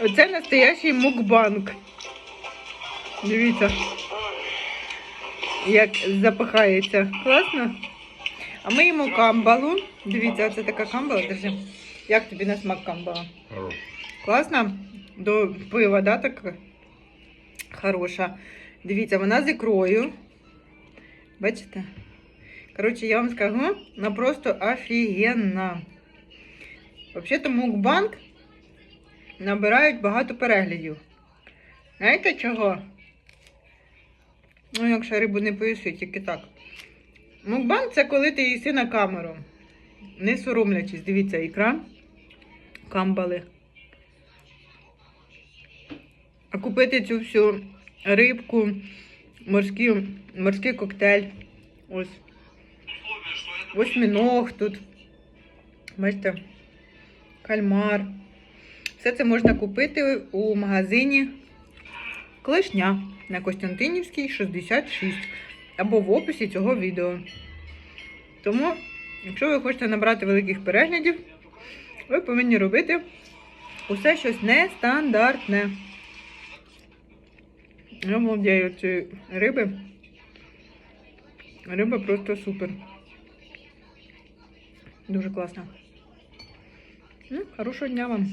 Оце настоящий мукбанк. Дивіться, як запахається. Класно? А ми їмо камбалу. Дивіться, це така камбала. Держи. Як тобі на смак камбала? Класно? До пива, да, так? Хороша. Дивіться, вона з ікрою. Бачите? Коротше, я вам скажу, вона просто офігенна. Взагалі-то мукбанк набирають багато переглядів. Знаєте чого? Ну, якщо рибу не поїси, тільки так. Мукбанк це коли ти їси на камеру. Не соромлячись, дивіться, ікра. Камбали. А купити цю всю рибку, морський, морський коктейль. Ось. Восьміног тут. Бачите, кальмар. Все це можна купити у магазині Клешня на Костянтинівській 66 або в описі цього відео. Тому, якщо ви хочете набрати великих переглядів, ви повинні робити усе щось нестандартне. Я молодею цієї риби. Риба просто супер. Дуже класна. Ну, хорошого дня вам.